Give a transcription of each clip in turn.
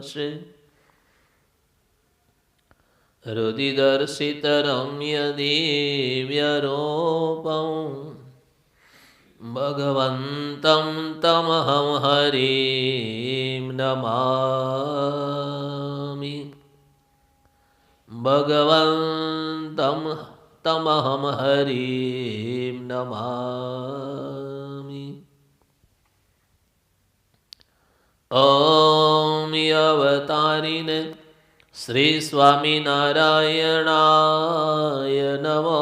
છે હૃદિદર્શિતરમ્ય દિવ્યરૂપં ભગવન્तं તમહં હરિં નમામિ ભગવન્तं તમહં હરિં નમામિ અવતારીને શ્રી સ્વામિનારાયણાય નમો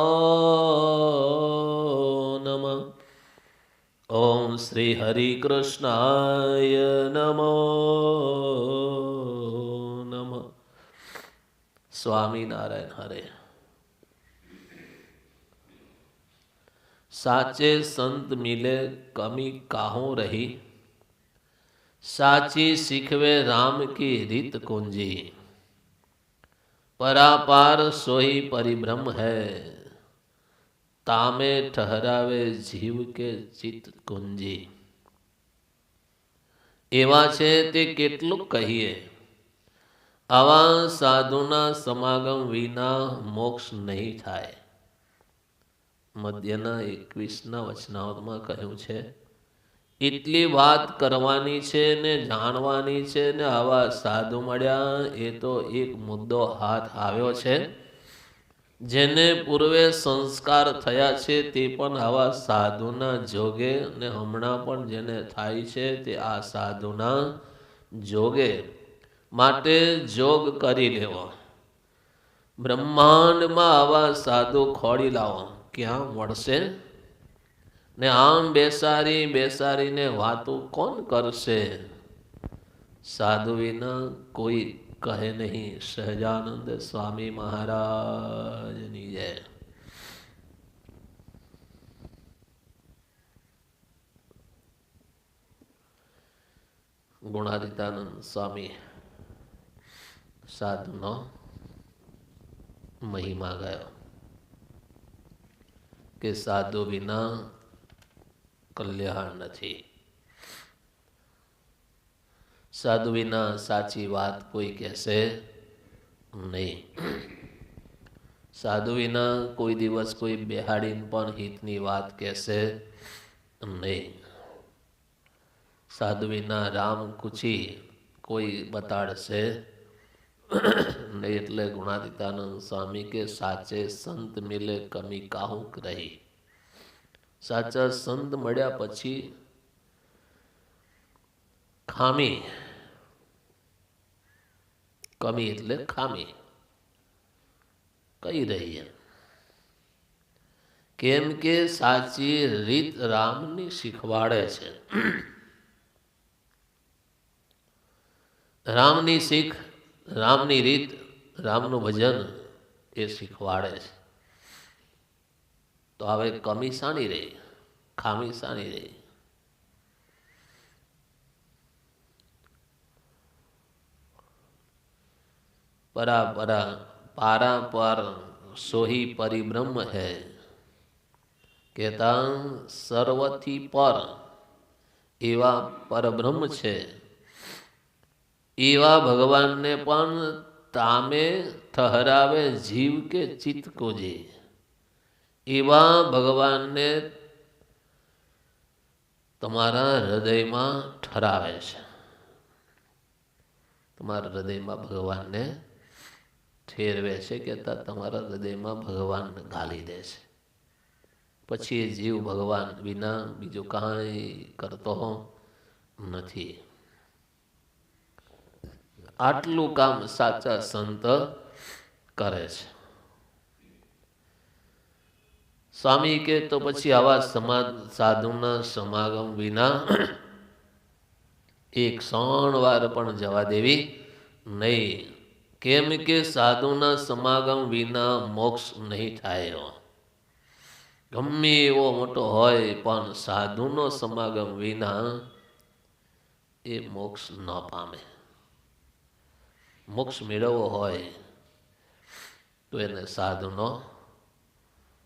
નમ ઓમ શ્રી હરિકૃષ્ણાય નમો નમ સ્વામિનારાયણ હરે સાચે સંત મિલે કમી કાહો રહી સાચી શીખવે રામ કી રીત કુંજી. પરાપાર સોઈ પરિભ્રમ હૈ. તામે ઠહરાવે જીવ કે ચિત્ત કુંજી. એવા છે તે કેટલું કહીએ. આવા સાધુના સમાગમ વિના મોક્ષ નહીં થાય. મધ્યના એકવીસના વચનાવતમાં કહ્યું છે એટલી વાત કરવાની છે ને જાણવાની છે ને આવા સાધુ મળ્યા, એ તો એક મુદ્દો હાથ આવ્યો છે. જેને પૂર્વે સંસ્કાર થયા છે, તે પણ આવા સાધુના જોગે ને હમણાં પણ જેને થાય છે, તે આ સાધુના જોગે માટે જોગ કરી લેવો. બ્રહ્માંડમાં આવા સાધુ ખોડી લાવો. ક્યાં મળશે? ને આમ બેસારી બેસારીને વાતો કોણ કરશે? સાધુ વિના કોઈ કહે નહીં, સહજાનંદ સ્વામી મહારાજની જય. ગુણાદિતાનંદ સ્વામી, સાધુનો મહિમા ગયો કે સાધુ વિના કલ્યાણ નથી. સાધુ સાચી વાત કોઈ કહેશે નહીં. સાધુ કોઈ દિવસ કોઈ બેહાડીને પણ હિતની વાત કહેશે નહીં. સાધુ વિના રામ કુચી કોઈ બતાડશે નહીં એટલે ગુણાદિતાનંદ સ્વામી કે સાચે સંત મિલે કમી કાહુક રહી. સાચા સંત મળ્યા પછી ખામી. કમી એટલે ખામી. કઈ રહી કેમ કે સાચી રીત રામની શીખવાડે છે. રામની શીખ, રામની રીત, રામનું ભજન એ શીખવાડે છે. તો હવે કમી શાની રહી? ખામી શાની રહી? પરા પરા પારા પર સોહી પરિબ્રહ્મ હૈ. કેતા સર્વથી પર એવા પરબ્રહ્મ છે. એવા ભગવાનને પણ તામે ઠહરાવે જીવ કે ચિત્ત કોજે? એવા ભગવાનને તમારા હૃદયમાં ઠરાવે છે. તમારા હૃદયમાં ભગવાનને ઠેરવે છે કે તમારા હૃદયમાં ભગવાન ગાલી દે છે. પછી એ જીવ ભગવાન વિના બીજું કાંઈ કરતો નથી. આટલું કામ સાચા સંત કરે છે. સ્વામી કે તો પછી આવા સમાજ સાધુના સમાગમ વિના એક ક્ષણ વાર પણ જવા દેવી નહીં. કેમ કે સાધુના સમાગમ વિના મોક્ષ નહીં થાય. ગમે એવો મોટો હોય, પણ સાધુનો સમાગમ વિના એ મોક્ષ ન પામે. મોક્ષ મેળવવો હોય, તો એને સાધુનો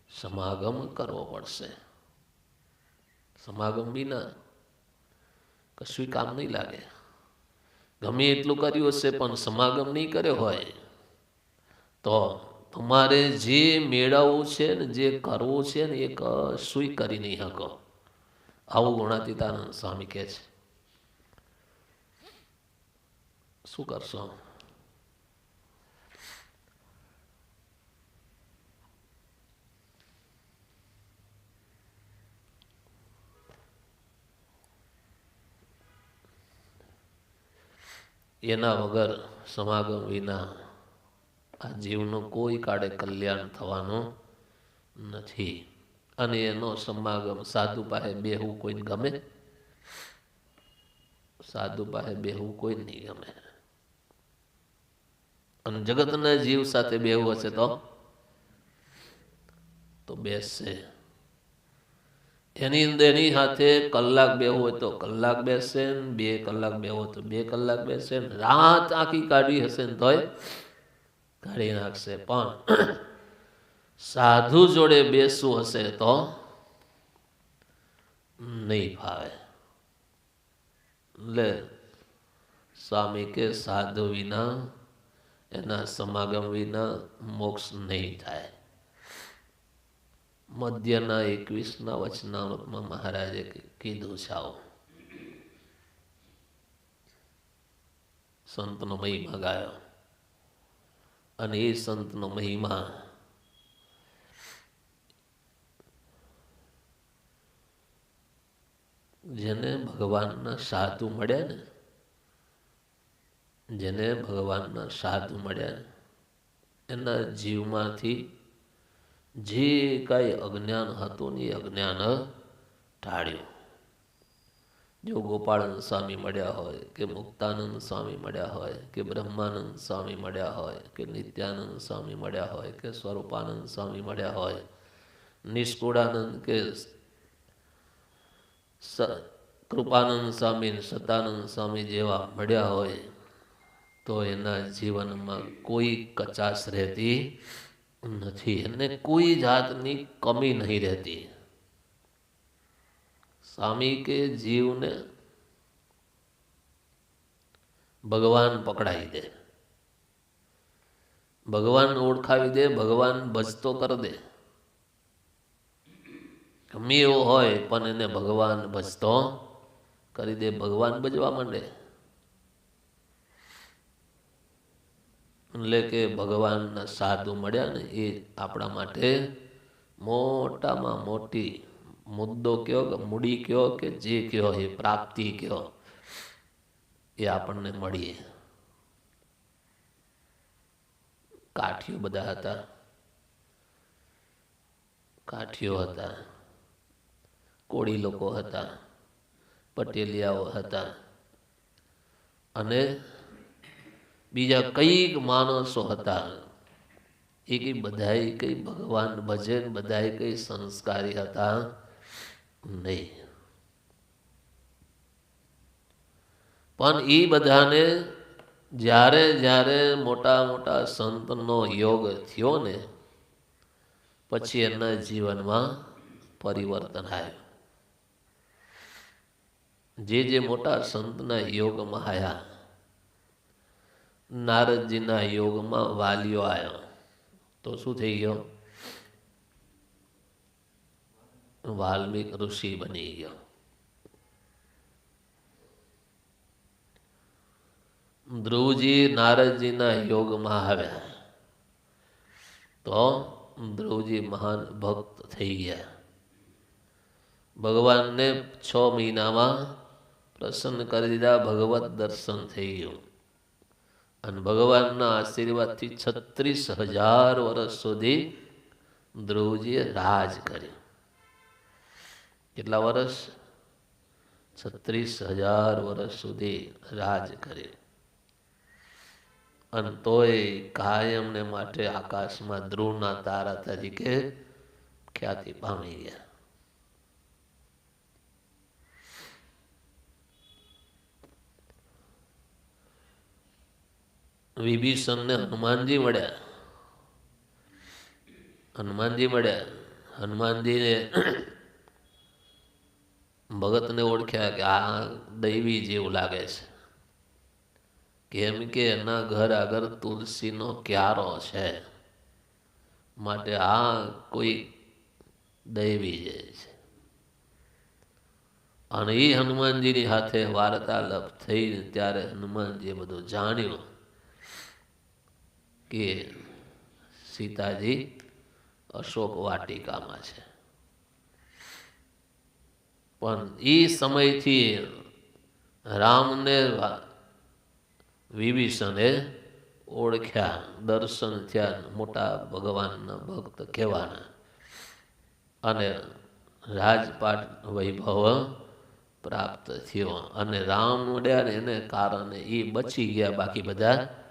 સમાગમ કરવો પડશે. સમાગમ વિના કશું કામ નહીં લાગે. ગમે એટલું કર્યું હશે, પણ સમાગમ નહીં કર્યો હોય, તો તમારે જે મેળવવું છે ને, જે કરવું છે ને, એ કશું કરી નહીં શકો. આવું ગુણાતીતાનંદ સ્વામી કહે છે. શું કરશો? એના વગર સમાગમ વિના આ જીવનું કોઈ કાળે કલ્યાણ થવાનું નથી. અને એનો સમાગમ સાધુ પાસે બેહવું કોઈને ગમે? સાધુ પાસે બેહવું કોઈ નહીં ગમે. અને જગતના જીવ સાથે બેહવું હશે તો? તો બેસશે. એની અંદર એની સાથે કલાક બે હોય તો કલાક બેસે ને બે કલાક બે હોય તો બે કલાક બેસે ને રાત આખી કાઢી હશે ને તોય કાઢી નાખશે. પણ સાધુ જોડે બેસવું હશે તો નહીં ફાવે. એટલે સ્વામી કે સાધુ વિના, એના સમાગમ વિના મોક્ષ નહીં થાય. મધ્યના એકવીસના વચનામૃતમાં મહારાજે કીધું છે આવો સંતનો મહિમા ગાયો. અને એ સંતનો મહિમા જેને ભગવાનના સાધુ મળ્યા ને, જેને ભગવાનના સાધુ મળ્યા એના જીવમાંથી જે કાંઈ અજ્ઞાન હતું ને એ અજ્ઞાન ટાળ્યું જો ગોપાળાનંદ સ્વામી મળ્યા હોય, કે મુક્તાનંદ સ્વામી મળ્યા હોય, કે બ્રહ્માનંદ સ્વામી મળ્યા હોય, કે નિત્યાનંદ સ્વામી મળ્યા હોય, કે સ્વરૂપાનંદ સ્વામી મળ્યા હોય, નિષ્કુળાનંદ કે કૃપાનંદ સ્વામી સતાનંદ સ્વામી જેવા મળ્યા હોય, તો એના જીવનમાં કોઈ કચાશ રહેતી નથી. એને કોઈ જાતની કમી નહીં રહેતી. સ્વામી કે જીવને ભગવાન પકડાઈ દે. ભગવાન ઓળખાવી દે, ભગવાન ભજતો કરી દે. ગમે એવો હોય, પણ એને ભગવાન ભજતો કરી દે. ભગવાન ભજવા માંડે. એટલે કે ભગવાનના સાધુ મળ્યા ને એ આપણા માટે મોટામાં મોટી મુદ્દો કયો કે મૂડી કયો કે જે કયો એ પ્રાપ્તિ કયો એ આપણને મળીએ. કાઠીઓ બધા હતા. કાઠીઓ હતા. કોળી લોકો હતા. પટેલિયાઓ હતા. અને બીજા કંઈક માણસો હતા. એ કઈ બધા કઈ ભગવાન ભજન બધા કઈ સંસ્કારી હતા નહીં. પણ એ બધાને જ્યારે જ્યારે મોટા મોટા સંતનો યોગ થયો ને, પછી એના જીવનમાં પરિવર્તન આવ્યું. જે જે મોટા સંતના યોગમાં આવ્યા નારદજીના યોગમાં વાલીઓ આવ્યો તો શું થઈ ગયો? વાલ્મિક ઋષિ બની ગયો. ધ્રુવજી નારદજીના યોગમાં આવ્યા. તો ધ્રુવજી મહાન ભક્ત થઈ ગયા. ભગવાનને છ મહિનામાં પ્રસન્ન કરી દીધા, ભગવત દર્શન થઈ ગયું. અને ભગવાનના આશીર્વાદથી છત્રીસ હજાર વર્ષ સુધી ધ્રુવજીએ રાજ કર્યું. કેટલા વર્ષ? છત્રીસ હજાર વર્ષ સુધી રાજ કર્યું. અને તોય કાયમને માટે આકાશમાં ધ્રુવના તારા તરીકે ખ્યાતિ પામી ગયા. વિભીષણને હનુમાનજી મળ્યા. હનુમાનજી મળ્યા. હનુમાનજીને ભગતને ઓળખ્યા કે આ દૈવી જેવું લાગે છે. કેમ કે એના ઘર આગળ તુલસીનો ક્યારો છે. માટે આ કોઈ દૈવી જાય છે. અને એ હનુમાનજીની સાથે વાર્તાલાપ થઈ ત્યારે હનુમાનજીએ બધું જાણ્યું. કે સીતાજી અશોક વાટિકામાં છે. પણ એ સમયથી રામને વિભીષણે ઓળખ્યા, દર્શન થયા મોટા ભગવાનના ભક્ત કહેવાના. અને રાજપાટ વૈભવ પ્રાપ્ત થયો. અને રામ મળ્યા એને કારણે એ બચી ગયા બાકી બધા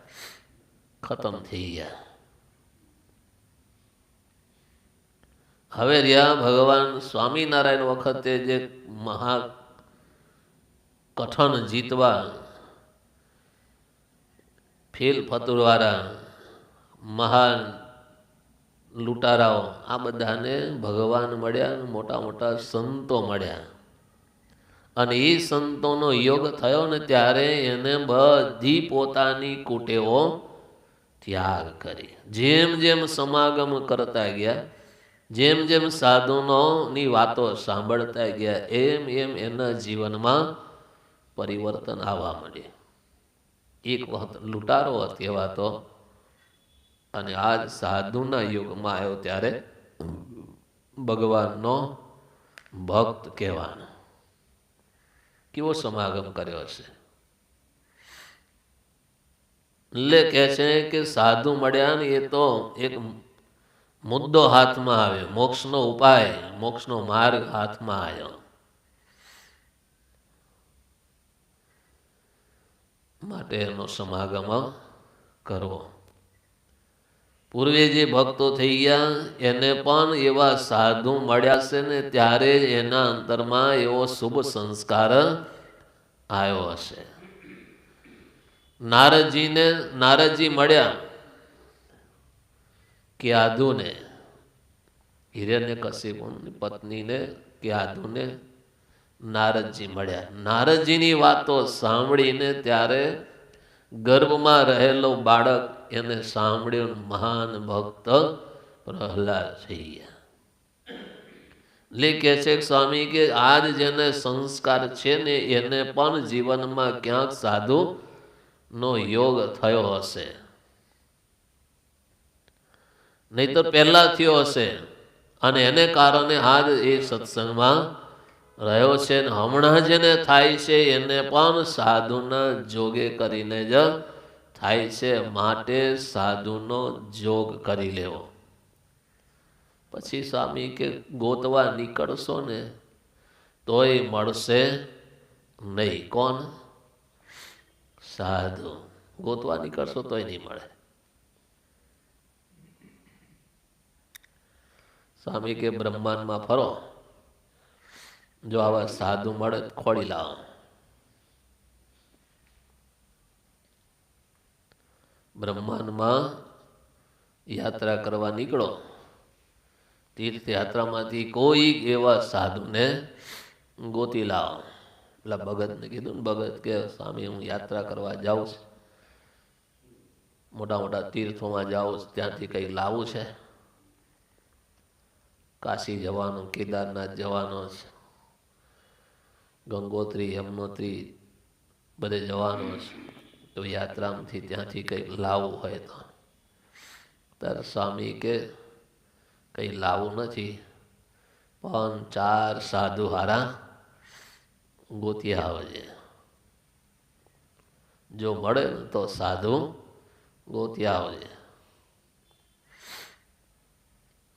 ખતમ થઈ ગયા. હવે રહ્યા ભગવાન સ્વામિનારાયણ વખતે જે મહા કઠણ જીતવા ફેલ ફતુરવાળા મહાન લૂંટારાઓ આ બધાને ભગવાન મળ્યા મોટા મોટા સંતો મળ્યા. અને એ સંતોનો યોગ થયો ને ત્યારે એને બધી પોતાની કુટેવો ત્યાગ કરી. જેમ જેમ સમાગમ કરતા ગયા, જેમ જેમ સાધુનોની વાતો સાંભળતા ગયા, એમ એમ એના જીવનમાં પરિવર્તન આવવા માંડ્યું. એક વખત લૂંટારો કહેવાતો અને આજ સાધુના યુગમાં આવ્યો ત્યારે ભગવાનનો ભક્ત કહેવાનો. કેવો સમાગમ કર્યો છે એટલે કહે છે કે સાધુ મળ્યા ને એ તો એક મુદ્દો હાથમાં આવ્યો. મોક્ષનો ઉપાય, મોક્ષનો માર્ગ હાથમાં આવ્યો. માટે એનો સમાગમ કરવો. પૂર્વે જે ભક્તો થઈ ગયા, એને પણ એવા સાધુ મળ્યા છે ને ત્યારે એના અંતરમાં એવો શુભ સંસ્કાર આવ્યો હશે. નારદજીને નારદજી મળ્યા કે આધુને હિરણ્ય કશિપુની પત્નીને કે આધુને નારદજી મળ્યા. નારદજીની વાતો સાંભળીને ત્યારે ગર્ભમાં રહેલો બાળક એને સાંભળ્યો મહાન ભક્ત પ્રહલાદ થઈ ગયા કે છે સ્વામી કે આજ જેને સંસ્કાર છે ને એને પણ જીવનમાં ક્યાંક સાધુ નો યોગ થયો હશે. નહીં તો પહેલા થયો હશે. અને એને કારણે આજ એ સત્સંગમાં રહ્યો છે ને હમણાં જેને થાય છે એને પણ સાધુના જોગે કરીને જ થાય છે માટે સાધુનો જોગ કરી લેવો. પછી સ્વામી કે ગોતવા નીકળશો ને તોય મળશે નહીં. કોણ? સાધુ, ગોતવા નીકળશો તોય નહીં મળે. સ્વામી કે બ્રહ્માંડમાં ફરો. જો આવા સાધુ મળે ખોડી લાવો. બ્રહ્માંડમાં યાત્રા કરવા નીકળો. તીર્થયાત્રામાંથી કોઈ એવા સાધુને ગોતી લાવો. એટલે ભગતને કીધું ને, ભગત કે, સ્વામી, હું યાત્રા કરવા જાઉં છું. મોટા મોટા તીર્થોમાં જાઉં છું. ત્યાંથી કંઈ લાવું છે? કાશી જવાનું, કેદારનાથ જવાનો છે. ગંગોત્રી, યમનોત્રી બધે જવાનો છે. તો યાત્રામાંથી ત્યાંથી કંઈક લાવવું હોય તો. ત્યારે સ્વામી કે, કંઈ લાવવું નથી. પણ ચાર સાધુ હારા ગોતી આવજે જો મળે તો સાધુ ગોતી આવજે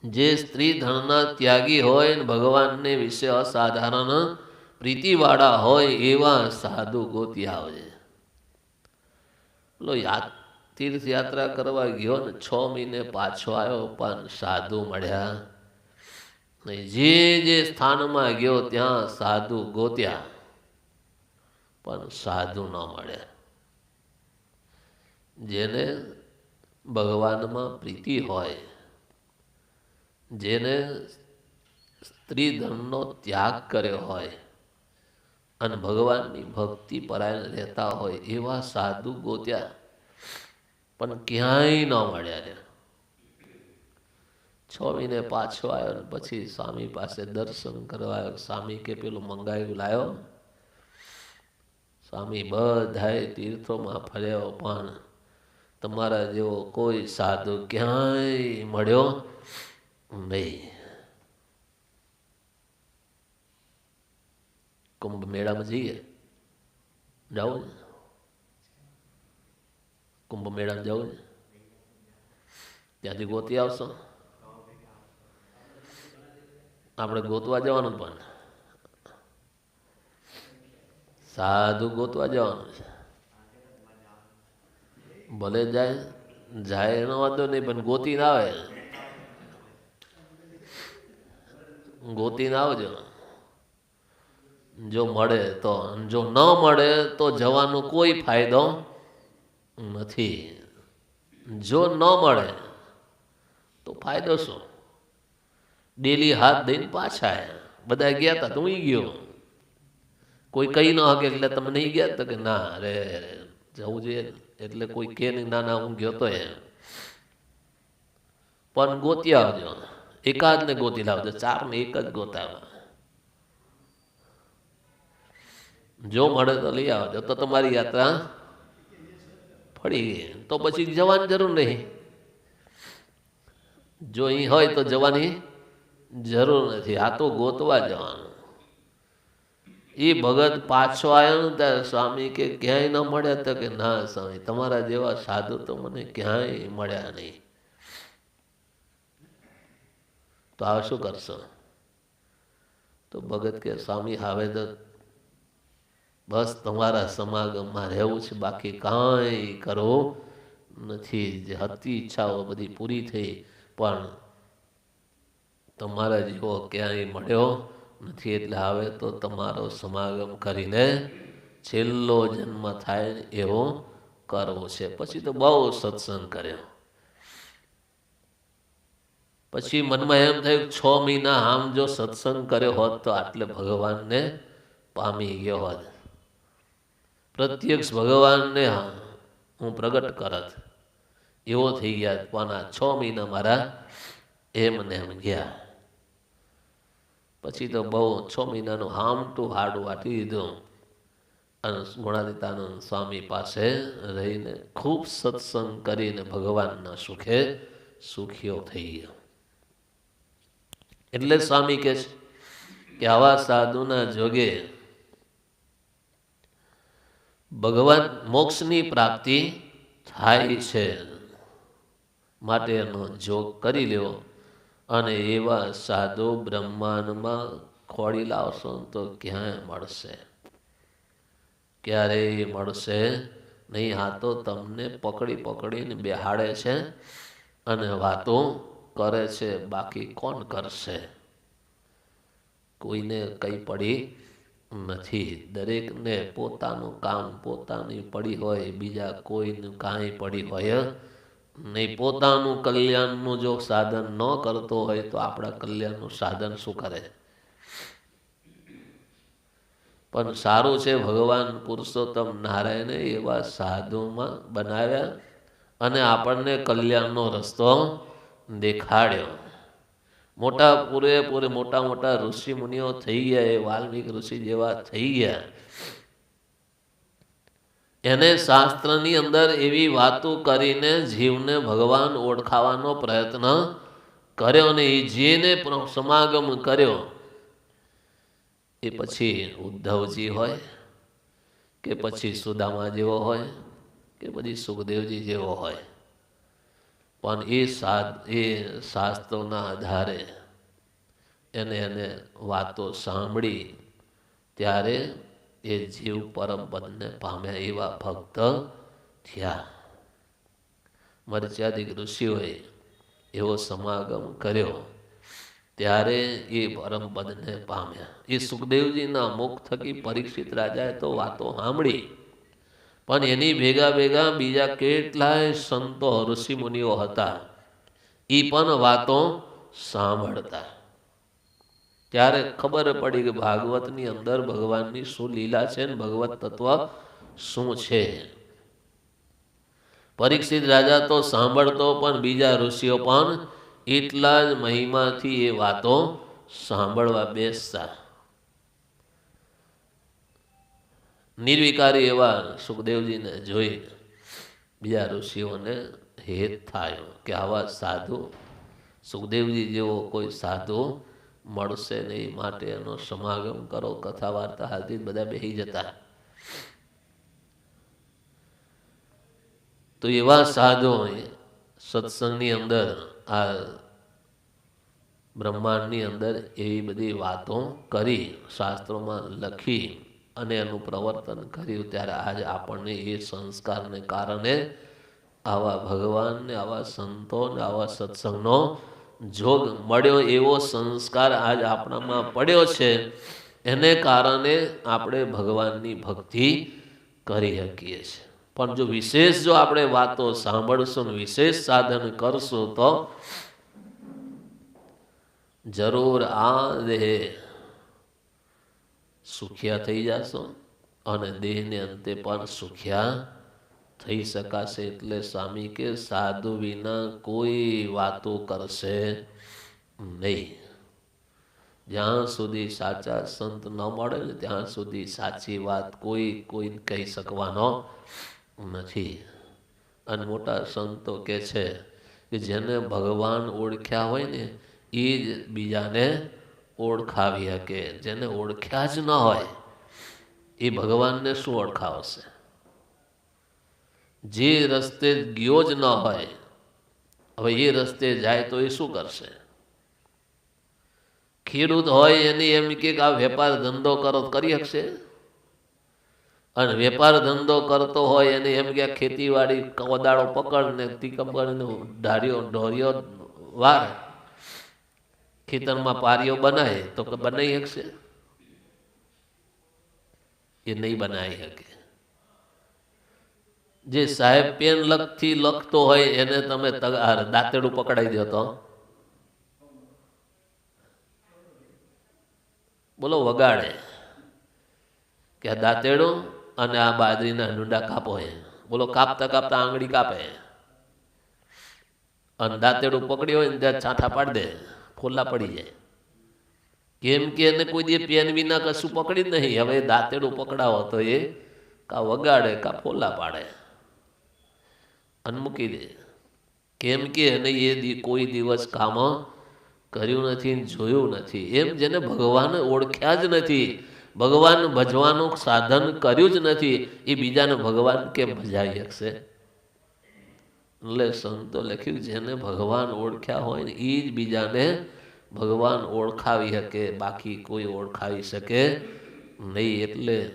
જે સ્ત્રી ધનના ત્યાગી હોય ને ભગવાનને વિશે અસાધારણ પ્રીતિવાળા હોય એવા સાધુ ગોતી આવજે પેલો યાદ તીર્થયાત્રા કરવા ગયો ને છ મહિને પાછો આવ્યો પણ સાધુ મળ્યા. જે જે સ્થાનમાં ગયો ત્યાં સાધુ ગોત્યા. પણ સાધુ ન મળે. જેને ભગવાનમાં પ્રીતિ હોય, જેને સ્ત્રી ધનનો ત્યાગ કર્યો હોય અને ભગવાનની ભક્તિ પરાયણ રહેતા હોય એવા સાધુ ગોત્યા, પણ ક્યાંય ન મળ્યા ને. છ મહિને પાછો આવ્યો પછી સ્વામી પાસે દર્શન કરવા આવ્યો. સ્વામી કે પેલું મંગાવ્યું લાયો. સ્વામી, બધાય તીર્થોમાં ફર્યો, પણ તમારા જેવો કોઈ સાધુ ક્યાંય મળ્યો નહીં. કુંભ મેળામાં જઈએ. જાઓ ને. કુંભ મેળામાં જાઓ ને. ત્યાંથી ગોતી આવશો. આપણે ગોતવા જવાનું પણ. સાધુ ગોતવા જવાનું છે. ભલે જાય જાય એનો વાંધો નહીં, પણ ગોતી ના આવે. ગોતી ના આવજો. જો મળે તો, જો ન મળે તો જવાનો કોઈ ફાયદો નથી. જો ન મળે તો ફાયદો શું? ડેલી હાથ દઈને પાછા બધા ગયા હતા તો હું ગયો. કોઈ કહી ન હકે એટલે તમે નહીં ગયા તો કે ના અરે જવું જોઈએ એટલે કોઈ કે નહીં ના ના હું ગયો તો એમ. પણ ગોતી આવજો. એકાદ ને ગોતી લાવજો. ચાર ને એક જ ગોતાવા. જો મળે તો લઈ આવજો. તો તમારી યાત્રા ફળી ગઈ. તો પછી જવાની જરૂર નહીં. જો અહીં હોય તો જવાની જરૂર નથી. આ તો ગોતવા જવાનું. એ ભગત પાછો આવ્યો ને ત્યારે સ્વામી કે ક્યાંય ન મળ્યા તો કે, ના સ્વામી, તમારા જેવા સાધુ તો મને ક્યાંય મળ્યા નહીં. તો આ શું કરશો? તો ભગત કે, સ્વામી, હવે તો બસ તમારા સમાગમમાં રહેવું છે, બાકી કાંઈ કરવું નથી. જે હતી ઈચ્છાઓ બધી પૂરી થઈ, પણ તમારા જેવો ક્યાંય મળ્યો નથી. એટલે હવે તો તમારો સમાગમ કરીને છેલ્લો જન્મ થાય એવો કરવો છે. પછી તો બહુ સત્સંગ કર્યો. પછી મનમાં એમ થયું, છ મહિના આમ જો સત્સંગ કર્યો હોત તો આટલે ભગવાનને પામી ગયો હોત. પ્રત્યક્ષ ભગવાનને હું પ્રગટ કરત. એવો થઈ ગયા પણ છ મહિના મારા એમ ને એમ ગયા. પછી તો બહુ છ મહિનાનું હામ ટુ હાડું વાટી દીધું. અને ગુણાદિતાનંદ સ્વામી પાસે રહીને ખૂબ સત્સંગ કરીને ભગવાનના સુખે સુખીઓ થઈ ગયો. એટલે સ્વામી કે છે કે આવા સાધુના જોગે ભગવાન મોક્ષની પ્રાપ્તિ થાય છે. માટે એનો જોગ કરી લેવો. અને એવા સાધુ બ્રહ્માંડમાં ખોડી લાવશો તો ક્યાંય મળશે? ક્યારેય મળશે નહીં? આ તો તમને પકડી પકડીને બેહાડે છે અને વાતો કરે છે. બાકી કોણ કરશે? કોઈને કંઈ પડી નથી. દરેકને પોતાનું કામ પોતાની પડી હોય, બીજા કોઈનું કાંઈ પડી હોય નહીં પોતાનું કલ્યાણનું જો સાધન ન કરતો હોય તો આપણા કલ્યાણનું સાધન શું કરે? પણ સારું છે ભગવાન પુરુષોત્તમ નારાયણે એવા સાધુમાં બનાવ્યા અને આપણને કલ્યાણનો રસ્તો દેખાડ્યો. મોટા પૂરેપૂરે મોટા મોટા ઋષિ મુનિઓ થઈ ગયા એ વાલ્મિક ઋષિ જેવા થઈ ગયા. એને શાસ્ત્રની અંદર એવી વાતો કરીને જીવને ભગવાન ઓળખાવાનો પ્રયત્ન કર્યો અને એ જેને સમાગમ કર્યો. એ પછી ઉદ્ધવજી હોય કે પછી સુદામા જેવો હોય કે પછી સુખદેવજી જેવો હોય. પણ એ સાદ એ શાસ્ત્રોના આધારે એને એને વાતો સાંભળી ત્યારે એ જીવ પરમ પદને પામ્યા એવા ભક્ત થયા. મર્યાદિક ઋષિઓએ એવો સમાગમ કર્યો. ત્યારે એ પરમ પદને પામ્યા. એ સુખદેવજીના મુખ થકી પરીક્ષિત રાજાએ તો વાતો સાંભળી. પણ એની ભેગા ભેગા બીજા કેટલાય સંતો ઋષિ મુનિઓ હતા. એ પણ વાતો સાંભળતા. ત્યારે ખબર પડી કે ભાગવતની અંદર ભગવાનની શું લીલા છે ને ભગવત તત્વ શું છે? પરીક્ષિત રાજા તો સાંભળતો પણ બીજા ઋષિઓ પણ એટલા જ મહિમાથી એ વાતો સાંભળવા બેસતા. નિર્વિકારી એવા સુખદેવજીને જોઈ બીજા ઋષિઓને હેત થાય કે આવા સાધુ સુખદેવજી જેવો કોઈ સાધુ મળશે નહીં માટે એનો સમાગમ કરો કથા વાર્તા હાથી બધા બેસી જતા. તો એવા સાધુ સત્સંગની અંદર, આ બ્રહ્માંડની અંદર એવી બધી વાતો કરી, શાસ્ત્રોમાં લખી અને એનું પ્રવર્તન કર્યું, ત્યારે આજે આપણને એ સંસ્કારને કારણે આવા ભગવાનને, આવા સંતોને, આવા સત્સંગનો જોગ મળ્યો એવો સંસ્કાર આજ આપણામાં પડ્યો છે, એને કારણે આપણે ભગવાનની ભક્તિ કરી શકીએ છીએ. પણ જો વિશેષ જો આપણે વાતો સાંભળશું વિશેષ સાધન કરશું તો જરૂર આ દેહ સુખિયા થઈ જશો અને દેહને અંતે પણ સુખિયા થઈ શકાશે એટલે સ્વામી કે સાધુ વિના કોઈ વાતો કરશે નહીં. જ્યાં સુધી સાચા સંત ન મળે ને ત્યાં સુધી સાચી વાત કોઈ કોઈ કહી શકવાનો નથી. અને મોટા સંતો કે છે કે જેને ભગવાન ઓળખ્યા હોય ને, એ જ બીજાને ઓળખાવી શકે. જેને ઓળખ્યા જ ન હોય, એ ભગવાનને શું ઓળખાવશે? જે રસ્તે ગયો જ ન હોય, હવે એ રસ્તે જાય તો એ શું કરશે? ખેડૂત હોય એની એમ કે આ વેપાર ધંધો કરો, કરી શકશે અને વેપાર ધંધો કરતો હોય એને એમ કે ખેતીવાડી કોદાળો પકડ ને તીકપડ ઢાર્યો ઢોર્યો વાર, ખેતરમાં પારીઓ બનાવે તો બનાવી શકશે એ નહીં બનાવી શકે. જે સાહેબ પેન લખથી લખતો હોય એને તમે દાંતેડું પકડાઈ દો તો. બોલો વગાડે. કે આ દાંતેડું અને આ બાજરીના ડુંડા કાપો એ બોલો કાપતા કાપતા આંગળી કાપે. અને દાંતેડું પકડી હોય ને ત્યાં છાંઠા પાડી દે. ફોલ્લા પડી જાય. કેમ કે એને કોઈ દે પેન વિના કશું પકડી નહીં. હવે દાંતેડું પકડાવો તો એ કા વગાડે કા ફોલ્લા પાડે. અને મૂકી દે. કેમ કે એને એ કોઈ દિવસ કામ કર્યું નથી જોયું નથી. એમ જેને ભગવાન ઓળખ્યા જ નથી. ભગવાન ભજવાનું સાધન કર્યું જ નથી. એ બીજાને ભગવાન કેમ ભજાવી શકશે? એટલે સંતો લખ્યું, જેને ભગવાન ઓળખ્યા હોય ને એ જ બીજાને ભગવાન ઓળખાવી શકે. બાકી કોઈ ઓળખાવી શકે નહીં. એટલે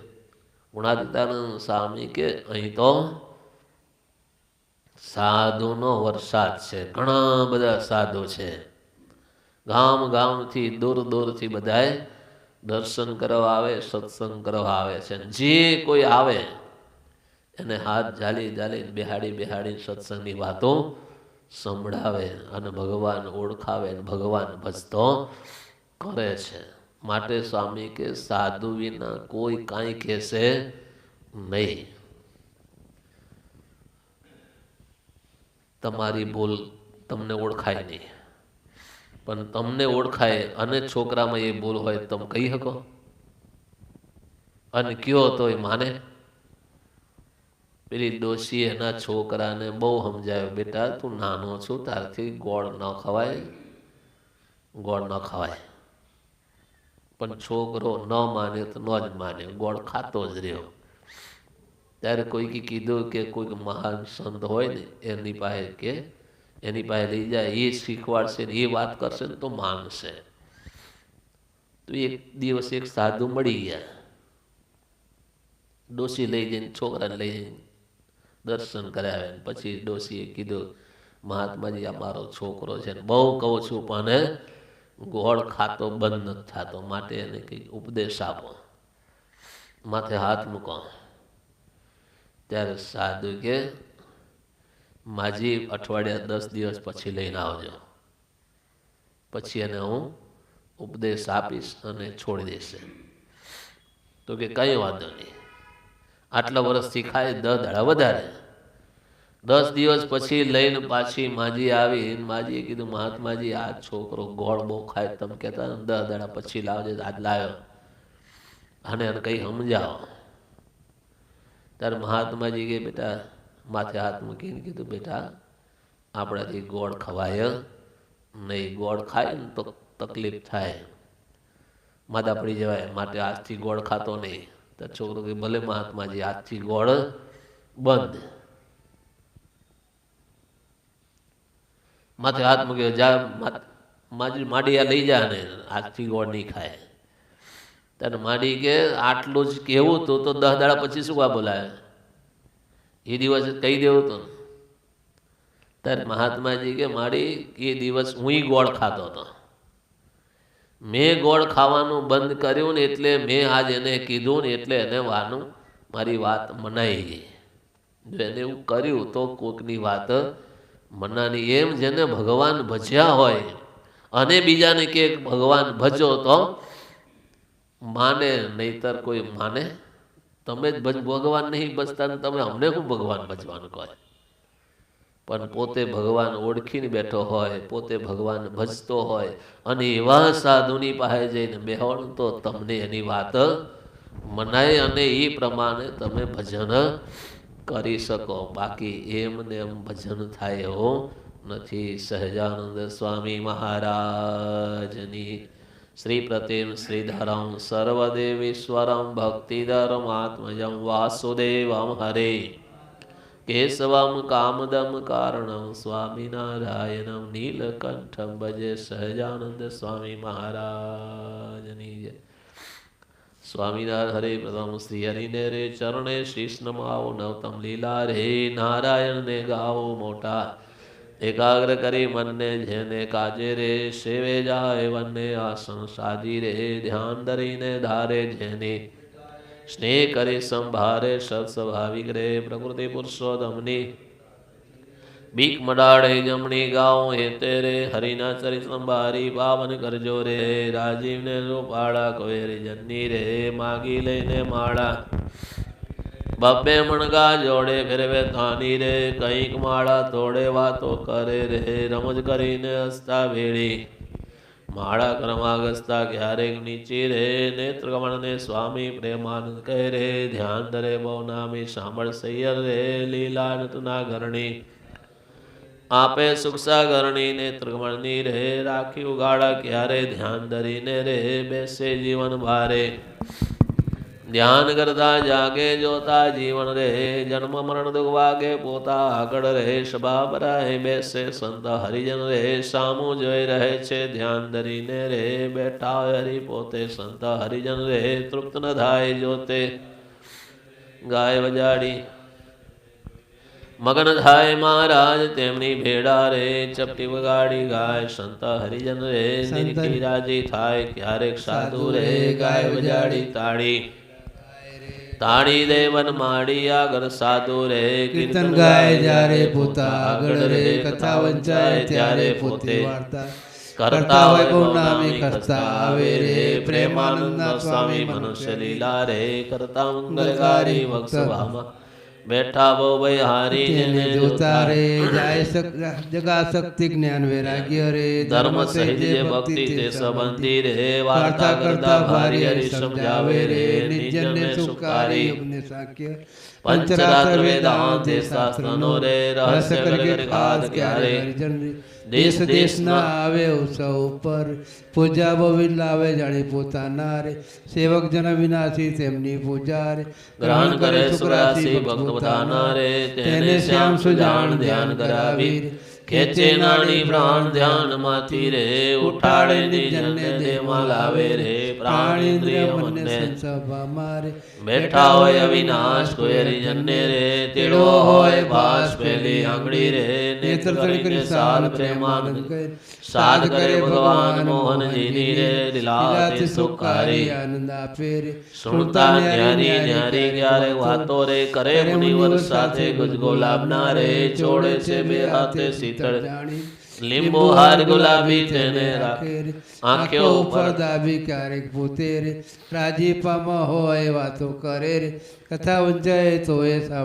ગુણાદિતાનંદ સ્વામી કે અહીં તો સાધુનો વરસાદ છે. ઘણા બધા સાધુ છે. ગામ ગામથી, દૂર દૂરથી બધાએ દર્શન કરવા આવે, સત્સંગ કરવા આવે છે. જે કોઈ આવે, એને હાથ ઝાલી ઝાલી બિહાડી બિહાડી સત્સંગની વાતો સંભળાવે અને ભગવાન ઓળખાવે ભગવાન ભજતો કરે છે. માટે સ્વામી કે સાધુ વિના કોઈ કાંઈ કહેશે નહીં. તમારી ભૂલ તમને ઓળખાય નહીં. પણ તમને ઓળખાય અને છોકરામાં એ ભૂલ હોય તમે કહી શકો. અને કયો તો એ માને. પેલી ડોશી એના છોકરાને બહુ સમજાયો બેટા તું નાનો છું તારથી ગોળ ન ખવાય ગોળ ન ખવાય. પણ છોકરો ન માને તો ન જ માને ગોળ ખાતો જ રહ્યો. ત્યારે કોઈકે કીધું કે કોઈક મહાન સંત હોય ને, એની પાસે કે, એની પાસે લઈ જાય, એ શીખવાડશે ને, એ વાત કરશે ને તો માનશે. તો એક દિવસ એક સાધુ મળી ગયા. ડોસી લઈ જઈને, છોકરાને લઈ જઈને દર્શન કરાવે પછી ડોસીએ કીધું, મહાત્માજી, આ મારો છોકરો છે બહુ કહું છું, પણ ગોળ ખાતો બંધ નથી થતો, માટે એને કંઈક ઉપદેશ આપો. માથે હાથ મૂકો ત્યારે સાધુ કે માજી અઠવાડિયા દસ દિવસ પછી લઈને આવજો. પછી એને હું ઉપદેશ આપીશ અને છોડી દેશે. તો કે કંઈ વાંધો નહીં. આટલા વર્ષથી ખાય દસ દાડા વધારે. દસ દિવસ પછી લઈને પાછી માજી આવી માજીએ કીધું, મહાત્માજી, આ છોકરો ગોળ બહુ ખાય. તમે કહેતા દસ દાડા પછી લાવજે, આજ લાવ્યો. અને એને કંઈ સમજાવો. ત્યારે મહાત્માજી કે, બેટા, માથે હાથ મૂકીને કીધું, બેટા, આપણાથી ગોળ ખવાય. નહીં ગોળ ખાય ને તો તકલીફ થાય. માદા પડી જવાય માટે આજથી ગોળ ખાતો નહીં. તો છોકરો કે, ભલે મહાત્માજી આજથી ગોળ બંધ. માથે હાથ મૂક્યો જા માજી, માડીયા લઈ જા ને આજથી ગોળ નહીં ખાય. ત્યારે માડી કે આટલું જ કહેવું હતું તો દસ દાડા પછી શું આ બોલાય એ દિવસ કહી દેવું તું. ત્યારે મહાત્માજી કે માડી, એ દિવસ હું ગોળ ખાતો હતો. મેં ગોળ ખાવાનું બંધ કર્યું ને એટલે મેં આજ એને કીધું ને એટલે એને વાનું મારી વાત મનાઈ ગઈ. જો એને એવું કર્યું તો કોકની વાત મનાની એમ જેને ભગવાન ભજ્યા હોય અને બીજાને કે ભગવાન ભજો તો માને, નહીતર કોઈ માને? તમે જ ભગવાન નહીં બચતા તમે અમને શું ભગવાન ભજવાનું કહે. પણ પોતે ભગવાન ઓળખીને બેઠો હોય, પોતે ભગવાન ભજતો હોય, અને એવા સાધુની પાસે જઈને બેહણ, તો તમને એની વાત મનાય અને એ પ્રમાણે તમે ભજન કરી શકો. બાકી એમ ને એમ ભજન થાય એવું નથી. સહજાનંદ સ્વામી મહારાજની શ્રી પ્રતિમ શ્રીધરમ સર્વદેવીશ્વરમ ભક્તિધરમ આત્મજમ વાસુદેવમ હરે। કેશવમ કામદમ કારણમ સ્વામિનારાયણમ નીલકંઠમ ભજે સહજાનંદ સ્વામી મહારાજની જય। સ્વામિનારાયણ હરે પ્રથમ શ્રી હરિને રે ચરણે શીશ નમાવો નવતમ લીલા રે નારાયણ ને ગાવો મોટા। એકાગ્ર કરી મનને જેને કાજે રે, સેવે જાય વનને, આસન સાજી રે, ધ્યાન ધરીને ધારે જેને. સ્નેહ કરી, સંભારે સત સ્વાભાવિક રે, પ્રકૃતિ પુરુષોત્તમની. બીક મડાડે, જમણી ગાઓ હેતે રે, હરિના ચરિત સંભારી, પાવન કરજો રે, રાજીવને રૂપાળા કોયરી જન્ની રે, માગી લઈને માળા. બબ્બે મણગા જોડે ફેરવે થાની રે, કંઈક માળા તોડે વાતો કરે રે, રમજ કરીને હસતા ભેળી માળા ક્રમાગસ્તા ક્યારેક નીચી રે, નેત્ર કમળને સ્વામી પ્રેમાનંદ કહે રે, ધ્યાન ધરે બહુ નામી, સાંભળ સૈયર રે, લીલા નટના ઘરણી. આપે સુખસા ઘરણી નેત્ર કમળની રે, રાખી ઉગાડા ક્યારે ધ્યાન ધરીને રે, બેસે જીવન ભારે. ધ્યાન કરતા જાગે જોતા જીવન રહે જન્મ મરણ દુઃખ વાગે પોતા આગળ રહે સભા ભરાય બેસે સંત હરિજન રહે સામું જોઈ રહે છે ધ્યાન ધરીને રે બેઠા હરિ પોતે સંત હરિજન રહે તૃપ્ત ન થાય જોતે. ગાય વજાડી મગન થાય મહારાજ તેમની ભેડા રે ચપટી વગાડી ગાય સંત હરિજન રે રાજી થાય ક્યારેક સાધુ રે ગાય વજાડી તાળી. તાળી દેવન માડી આગળ સાધુ રે કીર્તન ગાય જ્યારે પોતા આગળ રે કથા વંચાય ત્યારે પોતે વાર્તા કરતા હોય નામે કરતા આવે રે પ્રેમાનંદ સ્વામી મનુષ્ય લીલા રે કરતા મંગલકારી વક્ષભામાં બેઠા બહુ ભાઈ હારી જોતા રે જાય જગા શક્તિ જ્ઞાન વૈરાગ્ય રે ધર્મ સહિત જે ભક્તિ તે સંબંધી રે વાર્તા કરતા ભારી હરી સમજાવે રે નિજને સુખારી યુગને સાખ્ય. પંચરાત્ર વેદાંત તે શાસ્ત્રનો રે રહસ્ય કર કર ખાદ ક્યારે દેશ દેશના આવે ઉત્સવ ઉપર પૂજા બહુ લાવે જાણે પોતાના રે સેવક જન વિનાશી તેમની પૂજા રે ગ્રહણ કરે સુરાસી ભક્ત બધાના રે તેને શ્યામ સુજાણ ધ્યાન કરાવી ખેંચે નાની પ્રાણ ધ્યાનમાંથી રે ઉઠાડે નિજને દેમાં લાવે રે પ્રાણેન્દ્રિય મનને સભા મારે બેઠા હોય અવિનાશ કોઈ હરિજનને રે તેડો હોય ભાસ પેલી આંગળી રે નેત્ર કરીને સાલ પ્રેમાનંદ સાધ કરે. ભગવાન મોહનજીની રે લીલાથી સુખારી આનંદ આપે રે. સુણતા ન્યારી ન્યારી ક્યારે વાતો રે કરે મુનિવર સાથે ગુજગો લાભના રે છોડે છે બે હાથે શીતળ જાણી. લીંબુ હાર ગુલાબી તેને રાખે. આંખો ઉપર દાબી ક્યારેક પોતે રે. રાજીપામાં હોય વાતો કરે રે. કથા ઊંચાય તો એ